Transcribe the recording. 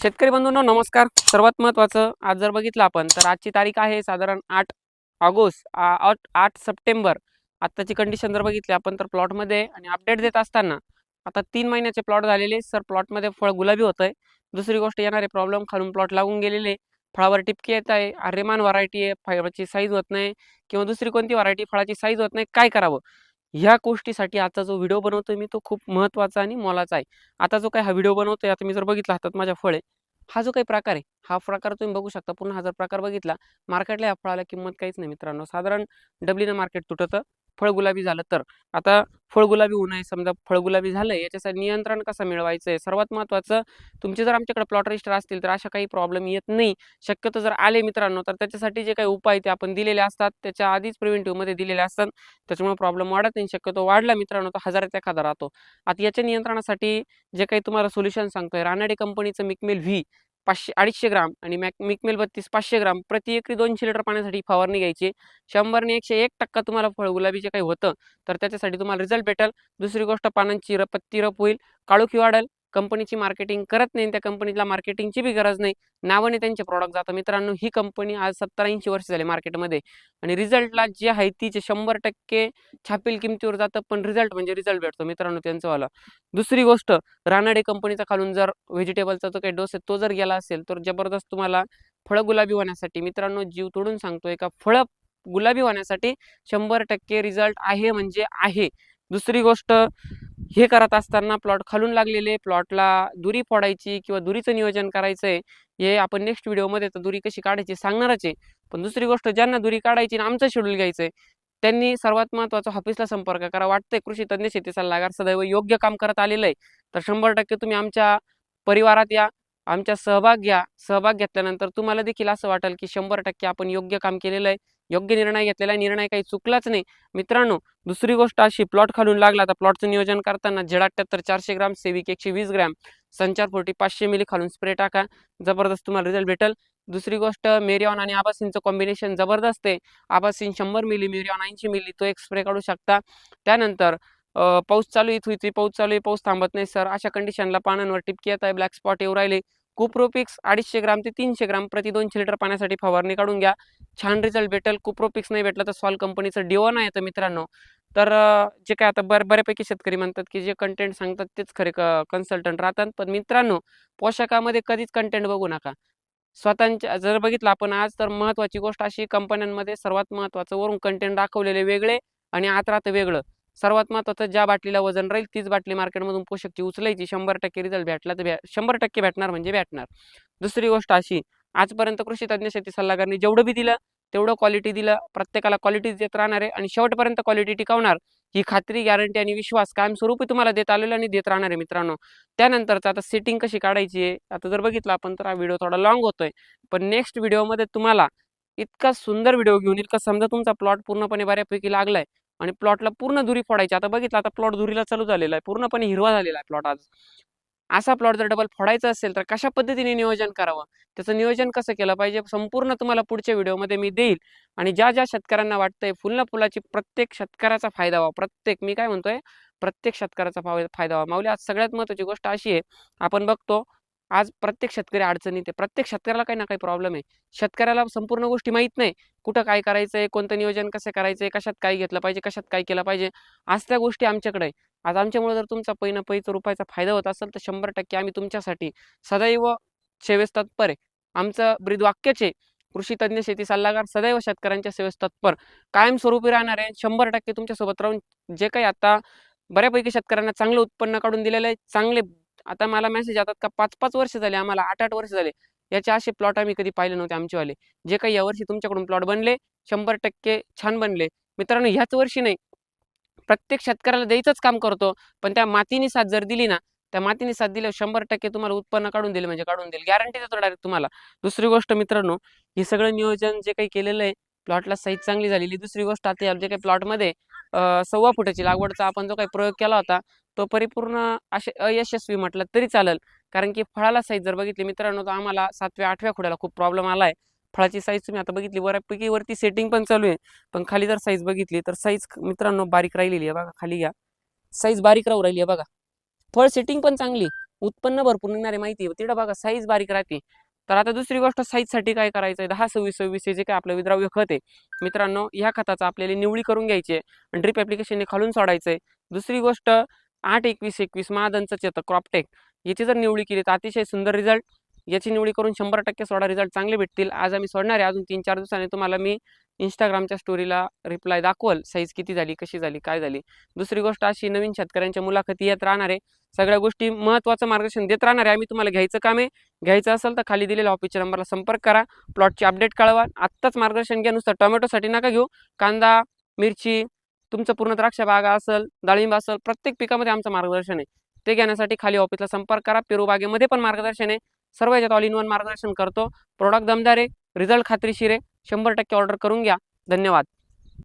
शेतकरी बंधूंनो नमस्कार. सर्वात महत्त्वाचं आज जर बघितलं आपण तर आजची तारीख आहे साधारण आठ ऑगस्ट आठ आठ सप्टेंबर. आत्ताची कंडिशन जर बघितली आपण तर प्लॉटमध्ये आणि अपडेट देत असताना आता तीन महिन्याचे प्लॉट झालेले सर प्लॉटमध्ये फळ गुलाबी होत आहे दुसरी गोष्ट येणारे प्रॉब्लेम खालून प्लॉट लागून गेलेले. फळावर टिपके येत आहे आर्यमान व्हरायटी आहे फळाची साईज होत नाही किंवा दुसरी कोणती व्हरायटी फळाची साईज होत नाही काय करावं? ह्या गोष्टीसाठी आजचा जो व्हिडिओ बनवतोय मी तो खूप महत्त्वाचा आणि मोलाचा आहे. आता जो काही हा व्हिडिओ बनवतोय आता मी जर बघितला हातात माझ्या फळ आहे हा जो काही प्रकार आहे हा प्रकार तुम्ही बघू शकता. पुन्हा हा जर प्रकार बघितला. मार्केटला या फळाला किंमत काहीच नाही मित्रांनो. साधारण डबलीनं मार्केट तुटतं. फळ गुलाबी झालं तर? आता फळ गुलाबी होऊ नये समजा फळ गुलाबी झालं याच्यासाठी नियंत्रण कसं मिळवायचं आहे सर्वात महत्त्वाचं तुमचे जर आमच्याकडे प्लॉट रजिस्टर असतील तर अशा काही प्रॉब्लेम येत नाही. शक्यतो जर आले मित्रांनो तर त्याच्यासाठी जे काही उपाय ते आपण दिलेले असतात त्याच्या आधीच प्रिव्हेंटिव्हमध्ये दिलेले असतात. त्याच्यामुळे प्रॉब्लेम वाढत नाही. शक्यतो वाढला मित्रांनो तर हजाराचा एखादा राहतो. आता याच्या नियंत्रणासाठी जे काही तुम्हाला सोल्युशन सांगतोय रानाडे कंपनीचं मिकमेल व्ही पाचशे अडीचशे ग्राम आणि मॅक मिकमेल बत्तीस पाचशे ग्राम प्रति एकरी दोनशे लिटर पाण्यासाठी फवारणी घ्यायची. शंभरने एकशे एक टक्का तुम्हाला फळ गुलाबी जे काही होतं तर त्याच्यासाठी तुम्हाला रिझल्ट भेटेल. दुसरी गोष्ट पानांची र पत्ती रप होईल. काळोखी वाढेल? कंपनीची मार्केटिंग करत नाही त्या कंपनीला मार्केटिंगची बी गरज नाही. नावाने त्यांचे प्रॉडक्ट जातं. मित्रांनो ही कंपनी आज सत्तर ऐंशी वर्ष झाली मार्केटमध्ये आणि रिझल्टला जे आहे तिचे शंभर टक्के छापील किमतीवर जातं पण रिझल्ट म्हणजे रिझल्ट भेटतो. मित्रांनो त्यांचं वाला. दुसरी गोष्ट रानाडे कंपनीचा खालून जर व्हेजिटेबलचा जो काही डोस आहे तो जर गेला असेल तर जबरदस्त तुम्हाला फळं गुलाबी होण्यासाठी मित्रांनो जीव तोडून सांगतो एका फळं गुलाबी होण्यासाठी शंभर टक्के रिझल्ट आहे म्हणजे आहे. दुसरी गोष्ट हे करत असताना प्लॉट खालून लागलेले प्लॉटला दुरी फोडायची किंवा दुरीचं नियोजन करायचं आहे हे आपण नेक्स्ट व्हिडिओमध्ये तर दुरी कशी काढायची सांगणारच आहे. पण दुसरी गोष्ट ज्यांना दुरी काढायची आणि आमचं शेड्यूल घ्यायचं आहे त्यांनी सर्वात महत्त्वाचा ऑफिसला संपर्क करा. वाटतंय कृषी तज्ज्ञ शेती सल्लागार सदैव योग्य काम करत आलेलं आहे. तर शंभर टक्के तुम्ही आमच्या परिवारात या आमच्या सहभाग घ्या. सहभाग घेतल्यानंतर तुम्हाला देखील असं वाटेल की शंभर टक्के आपण योग्य काम केलेलं आहे. योग्य निर्णय घेतलेला आहे निर्णय काही चुकलाच नाही. मित्रांनो दुसरी गोष्ट अशी प्लॉट खालून लागला तर प्लॉटचं नियोजन करताना झेड अठ्ठ्याहत्तर चारशे ग्राम सेविक एकशे वीस ग्रॅम संचार फोर्टी पाचशे मिली खालून स्प्रे टाका. जबरदस्त तुम्हाला रिझल्ट भेटेल. दुसरी गोष्ट मेरिऑन आणि आबासिनचं कॉम्बिनेशन जबरदस्त आहे. आबासिन शंभर मिली मेरिऑन ऐंशी मिली तो एक स्प्रे काढू शकता. त्यानंतर पाऊस चालू येत होती पाऊस चालू आहे पाऊस थांबत नाही सर. अशा कंडिशनला पानांवर टिपकी येत आहे ब्लॅक स्पॉट येऊ राहिले. कुप्रोपिक्स अडीचशे ग्राम ते तीनशे ग्राम प्रति दोनशे लिटर पाण्यासाठी फवारणी काढून घ्या. छान रिझल्ट भेटेल. कुप्रोपिक्स नाही भेटलं तर सॉल कंपनीचं डिओन आहे तर मित्रांनो. तर जे काय आता बर बऱ्यापैकी शेतकरी म्हणतात की जे कंटेंट सांगतात तेच खरे कन्सल्टंट राहतात. पण मित्रांनो पोशाखामध्ये कधीच कंटेंट बघू नका. स्वतःच्या जर बघितलं आपण आज तर महत्त्वाची गोष्ट अशी कंपन्यांमध्ये सर्वात महत्त्वाचं वरून कंटेंट दाखवलेले वेगळे आणि आत राहतं वेगळं. सर्वात महत्त्वाचं ज्या बाटलीला वजन राहील तीच बाटली मार्केटमधून पोषकची उचलायची. शंभर टक्के रिझल्ट भेटला तर शंभर टक्के भेटणार म्हणजे भेटणार. दुसरी गोष्ट अशी आजपर्यंत कृषी तज्ज्ञ शेती सल्लागारांनी जेवढं बी दिलं तेवढं क्वालिटी दिलं प्रत्येकाला क्वालिटी देत राहणार आहे आणि शेवटपर्यंत क्वालिटी टिकवणार ही खात्री गॅरंटी आणि विश्वास कायमस्वरूपी तुम्हाला देत आलेला आणि देत राहणार आहे मित्रांनो. त्यानंतरचं आता सेटिंग कशी काढायची आहे आता जर बघितलं आपण तर हा व्हिडिओ थोडा लॉंग होतोय. पण नेक्स्ट व्हिडिओमध्ये तुम्हाला इतका सुंदर व्हिडिओ घेऊन येईल का समजा तुमचा प्लॉट पूर्णपणे बऱ्यापैकी लागलाय आणि प्लॉटला पूर्ण दुरी फोडायची. आता बघितलं आता प्लॉट दुरीला चालू झालेला आहे पूर्णपणे हिरवा झालेला आहे प्लॉट आज. असा प्लॉट जर डबल फोडायचा असेल तर कशा पद्धतीने नियोजन करावं? त्याचं नियोजन कसं केलं पाहिजे? संपूर्ण तुम्हाला पुढच्या व्हिडिओमध्ये मी देईल. आणि ज्या ज्या शेतकऱ्यांना वाटतंय फुलना फुलाची प्रत्येक शेतकऱ्याचा फायदा व्हावा प्रत्येक मी काय म्हणतोय? प्रत्येक शेतकऱ्याचा फायदा व्हावा. माऊली आज सगळ्यात महत्वाची गोष्ट अशी आहे आपण बघतो आज प्रत्येक शेतकरी अडचणीत आहे. प्रत्येक शेतकऱ्याला काही ना काही प्रॉब्लेम आहे. शेतकऱ्याला संपूर्ण गोष्टी माहीत नाही. कुठं काय करायचंय कोणतं नियोजन कसं करायचंय कशात काय घेतलं पाहिजे कशात काय केलं पाहिजे. आज त्या गोष्टी आमच्याकडे आहे आज आमच्यामुळे जर तुमचा पै ना पैचा रुपयाचा फायदा होत असेल तर शंभर टक्के आम्ही तुमच्यासाठी सदैव सेवेस तत्पर आहे. आमचं ब्रीदवाक्यच आहे. कृषी तज्ज्ञ शेती सल्लागार सदैव शेतकऱ्यांच्या सेवेस तत्पर कायमस्वरूपी राहणार आहे. शंभर टक्के तुमच्यासोबत राहून जे काही आता बऱ्यापैकी शेतकऱ्यांना चांगलं उत्पन्न काढून दिलेलं आहे. चांगले आता मला मेसेज येतात का पाच पाच वर्ष झाले आम्हाला आठ आठ वर्ष झाले. याचे असे प्लॉट आम्ही कधी पाहिले नव्हते आमचेवाले. जे काही यावर्षी तुमच्याकडून प्लॉट बनले शंभर टक्के छान बनले. मित्रांनो ह्याच वर्षी नाही. प्रत्येक शेतकऱ्याला द्यायचंच काम करतो पण त्या मातीने साथ जर दिली ना त्या मातीने साथ दिल्यावर शंभर टक्के तुम्हाला उत्पन्न काढून दिले म्हणजे काढून देईल. गॅरंटी देतो डायरेक्ट तुम्हाला. दुसरी गोष्ट मित्रांनो हे सगळं नियोजन जे काही केलेलं आहे प्लॉटला साईज चांगली झालेली. दुसरी गोष्ट आता जे काही प्लॉटमध्ये सव्वा फुटाची लागवडचा आपण जो काही प्रयोग केला होता तो परिपूर्ण असे अयशस्वी म्हटलं तरी चालेल. कारण की फळाला साईज जर बघितली मित्रांनो तर आम्हाला सातव्या आठव्या खुड्याला खूप प्रॉब्लेम आला आहे फळाची साईज तुम्ही आता बघितली बऱ्यापैकी वरती सेटिंग पण चालू आहे. पण खाली जर साईज बघितली तर साईज मित्रांनो बारीक राहिलेली आहे बघा खाली घ्या. साईज बारीक राहू राहिली आहे बघा. फळ सेटिंग पण चांगली उत्पन्न भरपूर निघणारी माहिती तिथं बघा साईज बारीक राहते. तर आता दुसरी गोष्ट साईजसाठी काय करायचं आहे दहा सव्वीस सव्वीस हे जे काय आपलं विद्राव्य खत आहे. मित्रांनो ह्या खताचा आपल्याला निवडी करून घ्यायची आहे ड्रीप ॲप्लिकेशनने खालून सोडायचं आहे दुसरी गोष्ट आठ एकवीस एकवीस महादनचं येतं क्रॉपटेक याची जर निवडी केली तर अतिशय सुंदर रिझल्ट. याची निवडी करून शंभर टक्के सोडा रिझल्ट चांगले भेटतील. आज आम्ही सोडणार आहे. अजून तीन चार दिवसांनी तुम्हाला मी इंस्टाग्रामच्या स्टोरीला रिप्लाय दाखवल साईज किती झाली कशी झाली काय झाली. दुसरी गोष्ट अशी नवीन शेतकऱ्यांच्या मुलाखती येत राहणार. आहे सगळ्या गोष्टी महत्त्वाचं मार्गदर्शन देत राहणार. आहे आम्ही तुम्हाला घ्यायचं काम आहे. घ्यायचं असेल तर खाली दिलेल्या ऑफिसच्या नंबरला संपर्क करा. प्लॉटची अपडेट कळवा. आत्ताच मार्गदर्शन घ्या. नुसतं टोमॅटोसाठी नका घेऊ. कांदा मिरची तुमचं पूर्ण द्राक्ष बागा असेल डाळिंब असेल प्रत्येक पिकामध्ये आमचं मार्गदर्शन आहे. ते घेण्यासाठी खाली ऑफिसला संपर्क करा. पेरू बागेमध्ये पण मार्गदर्शन आहे. सर्व याच्यात ऑल इन वन मार्गदर्शन करतो. प्रोडक्ट दमदार आहे. रिझल्ट खात्रीशीर आहे. शंभर टक्के ऑर्डर करून घ्या. धन्यवाद.